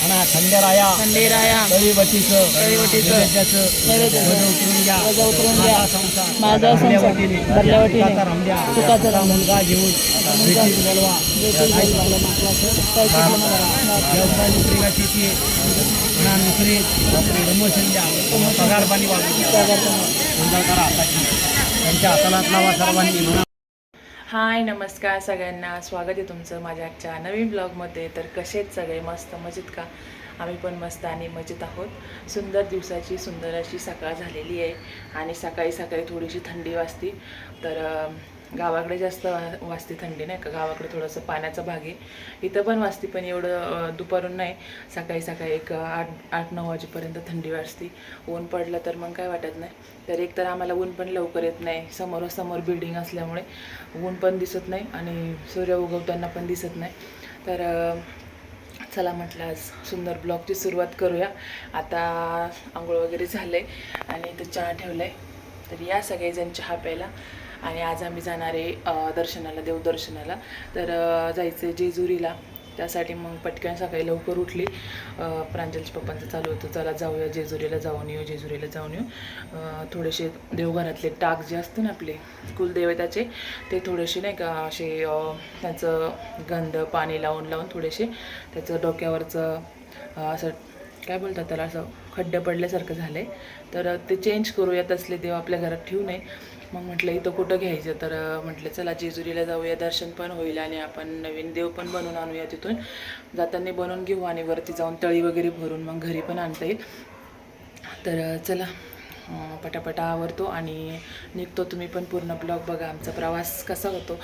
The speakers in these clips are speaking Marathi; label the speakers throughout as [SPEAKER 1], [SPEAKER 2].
[SPEAKER 1] खंडेराया.
[SPEAKER 2] खंडेराया.
[SPEAKER 1] नैवेद्याचं, वजं उतरून घ्या.
[SPEAKER 2] उतरून घ्या.
[SPEAKER 1] माझा संसार. सुखाचा. मुलगा घेऊन बोलवा. व्यवसाय नोकरीला शेती म्हणा नोकरी. प्रमोशन द्या. पगार पाणी वाढवून द्या. सुंदर करा. हाताची त्यांच्या हाताला लावा सर्वांनी. म्हणा
[SPEAKER 2] हाय नमस्कार सगळ्यांना. स्वागत आहे तुमचं माझ्या आजच्या नवीन ब्लॉगमध्ये तर कसे आहेत सगळे? मस्त मजेत का? आम्ही पण मस्त आणि मजेत आहोत. सुंदर दिवसाची सुंदर अशी सकाळ झालेली आहे. आणि सकाळी सकाळी थोडीशी थंडी वाजते. तर गावाकडे जास्त वा- वाजते थंडी नाही का? गावाकडे थोडंसं पाण्याचा भाग आहे. इथं पण वाजते पण एवढं दुपारून नाही. सकाळी सकाळी एक आठ आठ नऊ वाजेपर्यंत थंडी वाजते. ऊन पडलं तर मग काय वाटत नाही. तर एक तर आम्हाला ऊन पण लवकर येत नाही. समोरासमोर बिल्डिंग असल्यामुळे ऊन पण दिसत नाही आणि सूर्य उगवताना पण दिसत नाही. तर चला म्हटलं आज सुंदर ब्लॉगची सुरुवात करूया. आता आंघोळ वगैरे झालं आहे आणि इथं चहा ठेवलं आहे तर या सगळेजण चहा प्यायला आणि आज आम्ही जाणार आहे दर्शनाला देवदर्शनाला. तर जायचं आहे जेजुरीला. त्यासाठी मग पटकन सकाळी लवकर उठली. प्रांजलच्या पप्पांचं चालू होतं. चला जाऊया जेजुरीला जाऊन येऊ जेजुरीला जाऊन येऊ. थोडेसे देवघरातले टाक जे असते ना आपले कुलदेवताचे ते थोडेसे नाही का असे त्याचं त्यांचं गंध पाणी लावून लावून थोडेसे त्याचं डोक्यावरचं असं काय बोलतात त्याला असं खड्डे पडल्यासारखं झालं आहे तर ते चेंज करूयात असले देव आपल्या घरात ठेवू नये. मग म्हटलं इथं कुठं घ्यायचं? तर म्हटलं चला जेजुरीला जाऊया दर्शन पण होईल आणि आपण नवीन देव पण बनवून आणूया तिथून. जाताना बनवून घेऊ आणि वरती जाऊन तळी वगैरे भरून मग घरी पण आणता येईल. तर चला पटापटा आवरतो आणि निघतो. तुम्ही पण पूर्ण ब्लॉग बघा. आमचा प्रवास कसा होतो.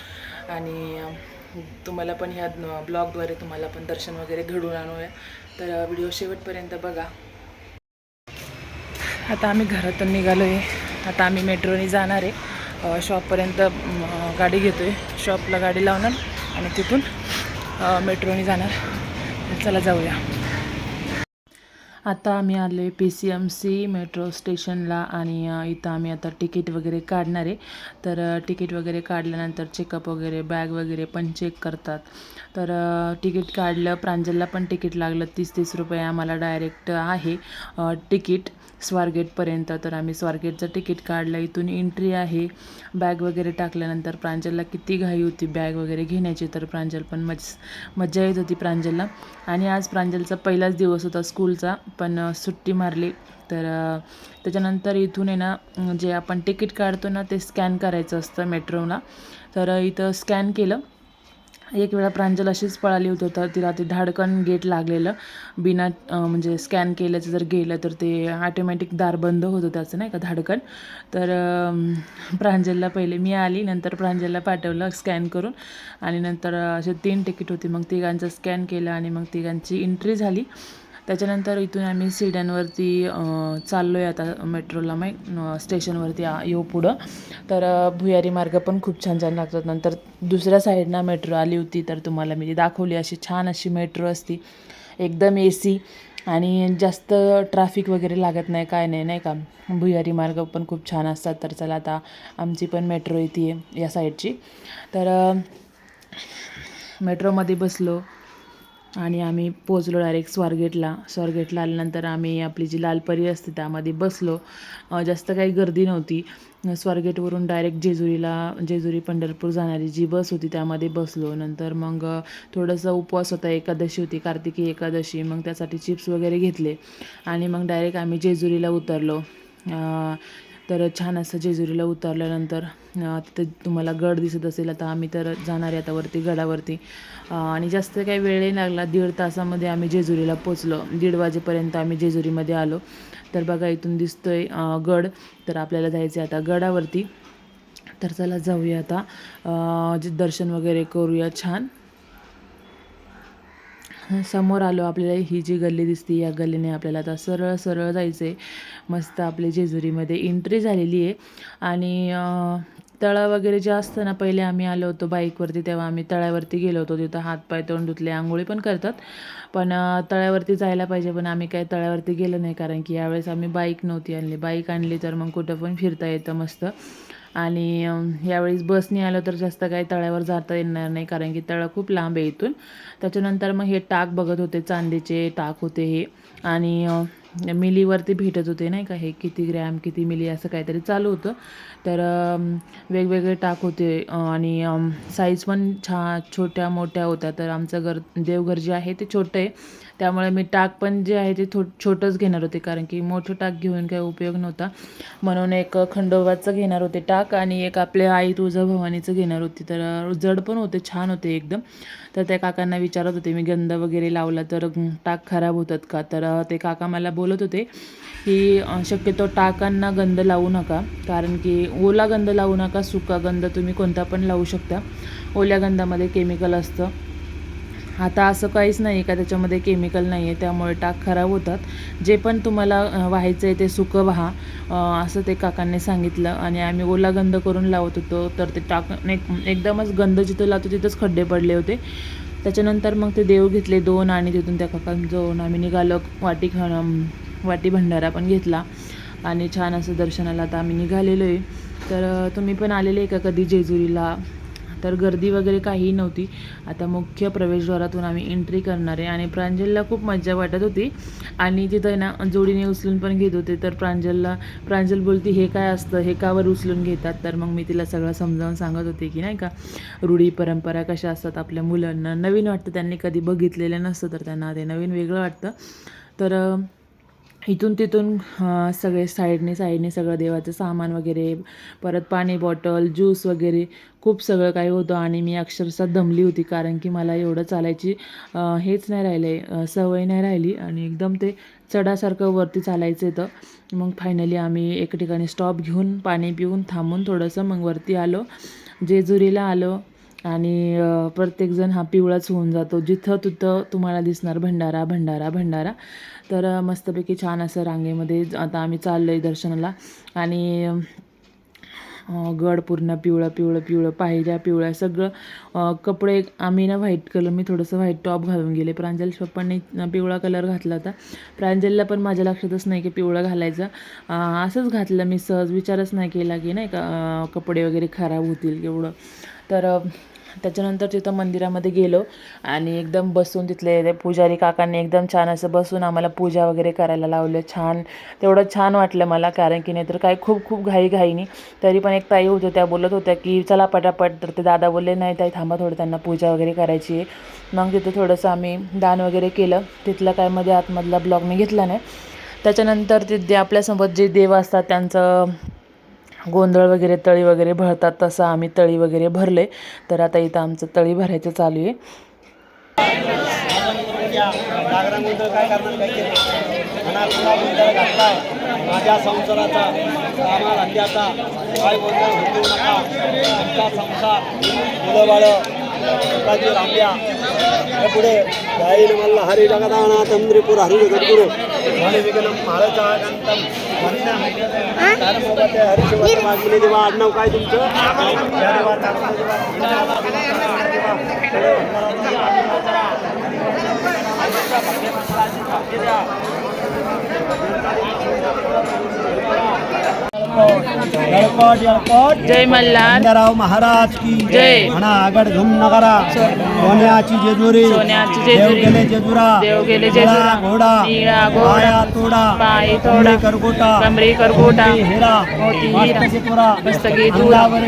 [SPEAKER 2] आणि तुम्हाला पण ह्या ब्लॉगद्वारे तुम्हाला पण दर्शन वगैरे घडून आणूया. तर व्हिडिओ शेवटपर्यंत बघा. आता आम्ही घरातून निघालो आहे आता आम्ही मेट्रोने जाणार आहे. शॉपपर्यंत गाडी घेतो आहे शॉपला गाडी लावणार आणि तिथून मेट्रोने जाणार. चला जाऊया. आता आम्ही आलो आहे P C M C metro स्टेशनला आणि इथं आम्ही आता तिकीट वगैरे काढणार आहे. तर तिकीट वगैरे काढल्यानंतर चेकअप वगैरे बॅग वगैरे पण चेक करतात. तर तिकीट काढलं प्रांजलला पण तिकीट लागलं तीस तीस रुपये आम्हाला डायरेक्ट आहे तिकीट स्वारगेटपर्यंत. तर आम्ही स्वारगेटचं तिकीट काढलं. इथून एंट्री आहे. बॅग वगैरे टाकल्यानंतर प्रांजलला किती घाई होती बॅग वगैरे घेण्याची. तर प्रांजल पण मज मज्जा येत होती प्रांजलला. आणि आज प्रांजलचा पहिलाच दिवस होता स्कूलचा. पण सुट्टी मारली. तर त्याच्यानंतर इथून आहे ना जे आपण तिकीट काढतो ना ते स्कॅन करायचं असतं मेट्रोला तर इथं स्कॅन केलं. एक वेळा प्रांजल अशीच पळाली होती तर तिला ते धाडकन गेट लागलेलं. बिना म्हणजे स्कॅन केल्याचं जर गेलं तर ते ऑटोमॅटिक दार बंद होतं त्याचं नाही का धाडकन. तर प्रांजलला पहिले मी आली नंतर प्रांजलला पाठवलं स्कॅन करून. आणि नंतर असे तीन तिकीट होती. मग तिघांचं स्कॅन केलं आणि मग तिघांची एंट्री झाली. त्याच्यानंतर इथून आम्ही सिड्यांवरती चाललो आहे आता मेट्रोला मग स्टेशनवरती येऊ पुढं. तर भुयारी मार्ग पण खूप छान छान लागतात. नंतर दुसऱ्या साईडनं मेट्रो आली होती तर तुम्हाला मी ती दाखवली. अशी छान अशी मेट्रो असती. एकदम ए सी आणि जास्त ट्रॅफिक वगैरे लागत नाही काय नाही नाही का? भुयारी मार्ग पण खूप छान असतात. तर चला आता आमची पण मेट्रो येते या साईडची. तर मेट्रोमध्ये बसलो. आणि आम्ही पोचलो डायरेक्ट स्वारगेटला. स्वारगेटला आल्यानंतर आम्ही आपली जी लालपरी असते त्यामध्ये बसलो. जास्त काही गर्दी नव्हती. स्वारगेटवरून डायरेक्ट जेजुरीला जेजुरी पंढरपूर जाणारी जी बस होती त्यामध्ये बसलो. नंतर मग थोडंसं उपवास होता. एकादशी होती कार्तिकी एकादशी. मग त्यासाठी चिप्स वगैरे घेतले. आणि मग डायरेक्ट आम्ही जेजुरीला उतरलो. तर छान असं जेजुरीला उतरल्यानंतर तिथे तुम्हाला गड दिसत असेल आता आम्ही तर जाणार आहे आता वरती गडावरती. आणि जास्त काही वेळही लागला दीड तासामध्ये आम्ही जेजुरीला पोचलो दीड वाजेपर्यंत आम्ही जेजुरीमध्ये आलो. तर बघा इथून दिसतोय गड. तर आपल्याला जायचं आहे आता गडावरती. तर चला जाऊया आता. जे दर्शन वगैरे करूया छान. समोर आलो आपल्याला ही जी गल्ली दिसते या गल्लीने आपल्याला आता सरळ सरळ जायचं आहे मस्त आपले जेजुरीमध्ये एंट्री झालेली आहे. आणि तळं वगैरे जे असतं ना पहिले आम्ही आलो होतो बाईकवरती तेव्हा आम्ही तळ्यावरती गेलो होतो. तिथं हातपाय तोंड धुतले आंघोळी पण करतात. पण तळ्यावरती जायला पाहिजे पण आम्ही काय तळ्यावरती गेलो नाही. कारण की यावेळेस आम्ही बाईक नव्हती आणली. बाईक आणली तर मग कुठं पण फिरता येतं मस्त. आणि यावेळेस बसने आलो तर जास्त काही तळ्यावर जाता येणार नाही कारण की तळं खूप लांब आहे इथून. त्याच्यानंतर मग हे टाक बघत होते चांदीचे टाक होते हे. आणि मिलीवरती भेटत होते नाही का हे? किती ग्रॅम किती मिली असं काहीतरी चालू होतं. तर वेगवेगळे टाक होते आणि साईज पण छा छोट्या मोठ्या होत्या. तर आमचं घर देवघर जे आहे ते छोटं आहे. त्यामुळे मी टाक पण जे आहे ते थो छोटंच घेणार होते कारण की मोठं टाक घेऊन काही उपयोग नव्हता. म्हणून एक खंडोबाचं घेणार होते टाक आणि एक आपल्या आई तुळजाभवानीचं घेणार होती. तर जड पण होते छान होते एकदम. तर त्या काकांना विचारत होते मी गंध वगैरे लावला तर टाक खराब होतात का? तर ते काका मला बोलत होते की शक्यतो टाकांना गंध लावू नका कारण की ओला गंध लावू नका सुका गंध तुम्ही कोणता पण लावू शकता. ओल्या गंधामध्ये केमिकल असतं. आता असं काहीच नाही का त्याच्यामध्ये केमिकल नाही आहे त्यामुळे टाक खराब होतात. जे पण तुम्हाला व्हायचं आहे ते सुकं व्हा. असं ते काकांनी सांगितलं आणि आम्ही ओला गंध करून लावत होतो तर ते टाक एकदमच गंध जिथं लावतो तिथंच खड्डे पडले होते. त्याच्यानंतर मग ते देव घेतले दोन आणि तिथून त्या काकांना जाऊन आम्ही निघालो वाटी खा वाटी भंडारा पण घेतला. आणि छान असं दर्शनाला आता आम्ही निघालेलो आहे तर तुम्ही पण आलेले आहे का कधी जेजुरीला? तर गर्दी वगैरे काहीही नव्हती. आता मुख्य प्रवेशद्वारातून आम्ही एंट्री करणार आहे. आणि प्रांजलला खूप मज्जा वाटत होती. आणि तिथं ना जोडीने उचलून पण घेत होते. तर प्रांजलला प्रांजल बोलती हे काय असतं? हे कावर उचलून घेतात? तर मग मी तिला सगळं समजावून सांगत होते की नाही का रूढी परंपरा कशा असतात आपल्या मुलांना? नवीन वाटतं त्यांनी कधी बघितलेलं नसतं तर त्यांना ते नवीन वेगळं वाटतं. तर इथून तिथून सगळे साईडने साईडने सगळं देवाचं सामान वगैरे परत पाणी बॉटल ज्यूस वगैरे खूप सगळं काही होतं आणि मी अक्षरशः दमली होती कारण की मला एवढं चालायची हेच नाही राहिले सवय नाही राहिली आणि एकदम ते चढासारखं वरती चालायचं तर मग फायनली आम्ही एक ठिकाणी स्टॉप घेऊन पाणी पिऊन थांबून थोडंसं मग वरती आलो. जेजुरीला आलो. आणि प्रत्येकजण हा पिवळाच होऊन जातो. जिथं तिथं तुम्हाला दिसणार भंडारा भंडारा भंडारा. तर मस्तपैकी छान असं रांगेमध्ये आता आम्ही चाललो आहे दर्शनाला. आणि गड पूर्ण पिवळं पिवळं पिवळं पायऱ्या पिवळ्या सगळं. कपडे आम्ही ना व्हाईट कलर मी थोडंसं व्हाईट टॉप घालून गेले. प्रांजल पप्पांनी पिवळा कलर घातला होता. प्रांजलला पण माझ्या लक्षातच नाही की पिवळं घालायचं. असंच घातलं मी सहज. विचारच नाही केला की नाही का कपडे वगैरे खराब होतील एवढं तर त्याच्यानंतर तिथं मंदिरामध्ये गेलो आणि एकदम बसून तिथले पुजारी काकांनी एकदम छान असं बसून आम्हाला पूजा वगैरे करायला लावलं. छान तेवढं छान वाटलं मला कारण की नाहीतर काय खूप खूप घाई घाईनी तरी पण एक ताई होत्या त्या बोलत होत्या की चला पटापट. तर ते दादा बोलले नाही ताई थांबा थोडं त्यांना पूजा वगैरे करायची आहे. मग तिथं थोडंसं आम्ही दान वगैरे केलं. तिथलं काय मध्ये आतमधला ब्लॉग मी घेतला नाही. त्याच्यानंतर तिथे आपल्यासोबत जे देव असतात त्यांचं गोंधळ वगैरे तळी वगैरे भरतात तसं आम्ही तळी वगैरे भरले. तर आता इथं आमचं तळी भरायचं चालू आहे.
[SPEAKER 1] माझ्या संसाराचा काय गोंधळ होऊ नका. संसार मुलं बाळं सुखाची रांब्या हे पुढे जाईल मला हरी जगदानाथम त्रिपुर हरी जगद्गुरु हरी विघ्नम महाराजानंतम मोबाईल हरिशिवाय मागणी देवा आडनाव काय तुमचं या देवा, तारका देवा, विनायका देवा, देवा, देवा.
[SPEAKER 2] जय मल्हार
[SPEAKER 1] राव महाराज की
[SPEAKER 2] जय.
[SPEAKER 1] म्हणा आगड धुम नगरा सोन्याची जेजुरी
[SPEAKER 2] सोन्याची
[SPEAKER 1] देव
[SPEAKER 2] जेजुरी.
[SPEAKER 1] गेले जेजुरा
[SPEAKER 2] देव गेले जेजुरा.
[SPEAKER 1] घोडा
[SPEAKER 2] निळा घोडा.
[SPEAKER 1] पाया तोडा
[SPEAKER 2] पायी तोडा.
[SPEAKER 1] करगोटा
[SPEAKER 2] कमरी करगोटा.
[SPEAKER 1] हिरा
[SPEAKER 2] मोती.
[SPEAKER 1] मस्तकी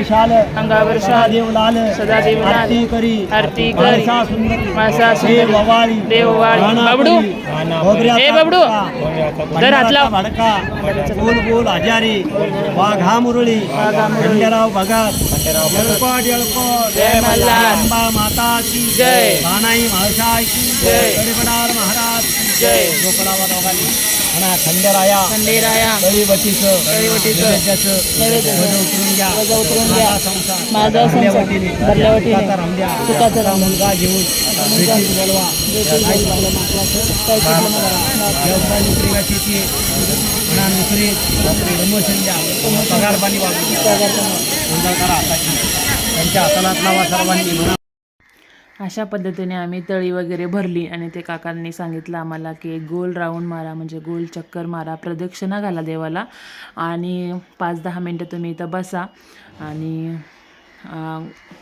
[SPEAKER 1] शाल
[SPEAKER 2] अंगावर शाल.
[SPEAKER 1] देव लाल
[SPEAKER 2] सदादेव लाल.
[SPEAKER 1] आरती करी
[SPEAKER 2] आरती करी.
[SPEAKER 1] माळसा सुंदरी
[SPEAKER 2] माळसा सुंदरी.
[SPEAKER 1] देव ओवाळी.
[SPEAKER 2] देव ओवाळी.
[SPEAKER 1] राणा
[SPEAKER 2] बबडू.
[SPEAKER 1] करी. खोबऱ्याचा
[SPEAKER 2] ए बबडू.
[SPEAKER 1] भडका.
[SPEAKER 2] धर हात लाव.
[SPEAKER 1] भडका बोल बोल हजारी वाघा मुरळी खंडेराव भगत येळकोट येळकोट. अंबा माता की
[SPEAKER 2] जय.
[SPEAKER 1] बाणाई महाशाय की
[SPEAKER 2] जय.
[SPEAKER 1] गडबडार महाराज की
[SPEAKER 2] जय.
[SPEAKER 1] गोकुळावा दोघांनी म्हणा खंडेराया
[SPEAKER 2] खंडेराया
[SPEAKER 1] नैवेद्याचं. वजं उतरून घ्या
[SPEAKER 2] वजं उतरून घ्या.
[SPEAKER 1] माझा संसार. सुखाचा रामद्या. मुलगा घेऊन शेती म्हणा नोकरी प्रमोशन द्या पगार पाणी करा त्यांच्या हाताला लावा सर्वांनी म्हणा
[SPEAKER 2] अशा पद्धतीने आम्ही तळी वगैरे भरली आणि ते काकांनी सांगितलं आम्हाला की एक गोल राऊंड मारा म्हणजे गोल चक्कर मारा प्रदक्षिणा घाला देवाला. आणि पाच दहा मिनटं तुम्ही इथं बसा आणि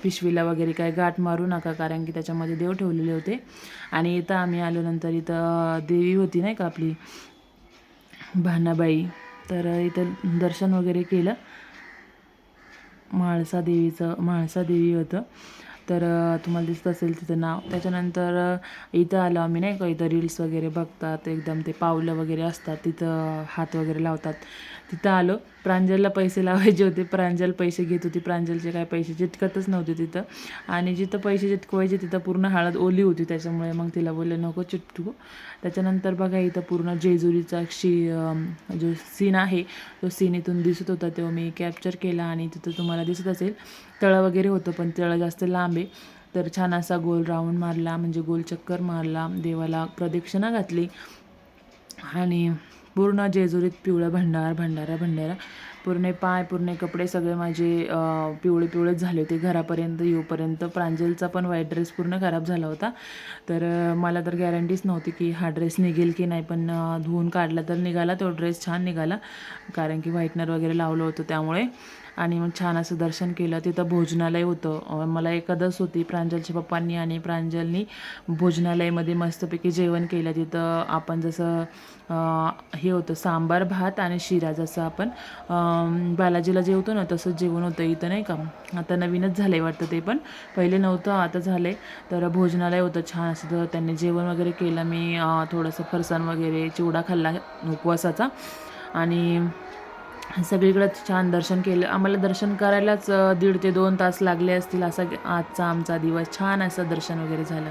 [SPEAKER 2] पिशवीला वगैरे काय गाठ मारू नका कारण की त्याच्यामध्ये देव ठेवलेले होते. आणि इथं आम्ही आलो नंतर इथं देवी होती नाही का आपली भानाबाई. तर इथं दर्शन वगैरे केलं. म्हाळसा देवीचं म्हाळसा देवी होतं. तर तुम्हाला दिसत असेल तिचं नाव. त्याच्यानंतर इथं आलो आम्ही नाही का? इथं रील्स वगैरे बघतात एकदम ते पावलं वगैरे असतात तिथं हात वगैरे लावतात. तिथं आलो. प्रांजलला पैसे लावायचे होते. प्रांजल पैसे घेत होती. प्रांजलचे काय पैसे चिटकतच नव्हते तिथं. आणि जिथं पैसे चिटकवायचे तिथं पूर्ण हळद ओली होती. त्याच्यामुळे मग तिला बोलले नको चिटकू. त्याच्यानंतर बघा इथं पूर्ण जेजुरीचा शी जो सीन आहे तो सीन इथून दिसत होता. तो मी कॅप्चर केला आणि तिथं तुम्हाला दिसत असेल. तळं वगैरे होतं पण तळं जास्त लांब लागले. तर छान असा गोल राऊंड मारला म्हणजे गोल चक्कर मारला देवाला प्रदक्षिणा घातली. आणि पूर्ण जेजुरीत पिवळं भंडार भंडारा भंडारा. पूर्ण पाय पूर्ण कपडे सगळे माझे पिवळे पिवळेच झाले होते. घरापर्यंत येऊपर्यंत प्रांजलचा पण व्हाईट ड्रेस पूर्ण खराब झाला होता. तर मला तर गॅरंटीच नव्हती की हा ड्रेस निघेल की नाही पण धुवून काढला तर निघाला. तो ड्रेस छान निघाला. कारण की व्हाईटनर वगैरे लावलं होतं त्यामुळे. आणि मग छान असं दर्शन केलं. तिथं भोजनालय होतं. मला एकादस होती प्रांजलच्या पप्पांनी आणि प्रांजलनी भोजनालयमध्ये मस्तपैकी जेवण केलं. तिथं आपण जसं हे होतं सांबार भात आणि शिरा जसं आपण बालाजीला जेवतो ना तसंच जेवण होतं इथं नाही का. आता नवीनच झालं आहे वाटतं ते पण. पहिले नव्हतं आता झालं आहे तर भोजनालय होतं छान असं. तर त्यांनी जेवण वगैरे केलं. मी थोडंसं फरसाण वगैरे चिवडा खाल्ला उपवासाचा. आणि सगळीकडंच छान दर्शन केलं. आम्हाला दर्शन करायलाच दीड ते दोन तास लागले असतील असा आजचा आमचा दिवस. छान असं दर्शन वगैरे झालं.